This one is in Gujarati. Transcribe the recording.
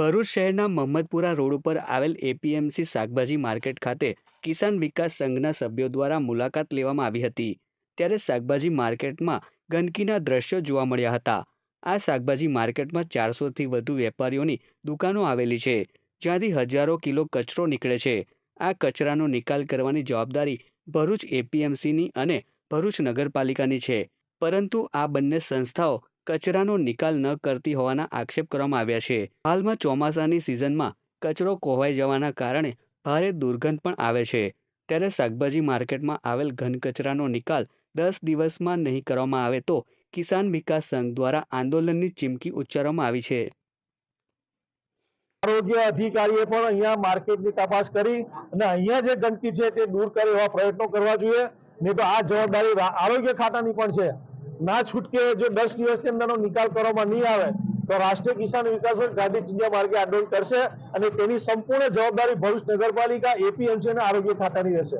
ભરૂચ શહેરના મહમ્મદપુરા રોડ ઉપર આવેલ એપીએમસી શાકભાજી માર્કેટ ખાતે કિસાન વિકાસ સંઘના સભ્યો દ્વારા મુલાકાત લેવામાં આવી હતી. ત્યારે શાકભાજી માર્કેટમાં ગંદકીના દ્રશ્યો જોવા મળ્યા હતા. આ શાકભાજી માર્કેટમાં ચારસોથી વધુ વેપારીઓની દુકાનો આવેલી છે, જ્યાંથી હજારો કિલો કચરો નીકળે છે. આ કચરાનો નિકાલ કરવાની જવાબદારી ભરૂચ એપીએમસીની અને ભરૂચ નગરપાલિકાની છે. પરંતુ આ બંને સંસ્થાઓ કચરાનો નિકાલ ન કરતી હોવાના આક્ષેપ કરવામાં આવ્યા છે. હાલમાં ચોમાસાની સિઝનમાં કચરો કોહવાઈ જવાના કારણે ભારે દુર્ગંધ પણ આવે છે. ત્યારે શાકભાજી માર્કેટમાં આવેલ ઘન કચરાનો નિકાલ દસ દિવસમાં નહીં કરવામાં આવે તો કિસાન વિકાસ સંઘ દ્વારા આંદોલનની ચીમકી ઉચ્ચારવામાં આવી છે. આરોગ્ય અધિકારીએ પણ અહીંયા માર્કેટની તપાસ કરી અને અહીંયા જે ગંદકી છે તે દૂર કરે એવા પ્રયત્નો કરવા જોઈએ. નહીં તો આ જવાબદારી આરોગ્ય ખાતાની પણ છે. ના છૂટકે જો દસ દિવસની અંદરનો નિકાલ કરવામાં નહીં આવે, તો રાષ્ટ્રીય કિસાન વિકાસ ગાંધી ચિંધ્યા માર્ગે આંદોલન કરશે અને તેની સંપૂર્ણ જવાબદારી ભરૂચ નગરપાલિકા, એપીએમસી અને આરોગ્ય ખાતાની રહેશે.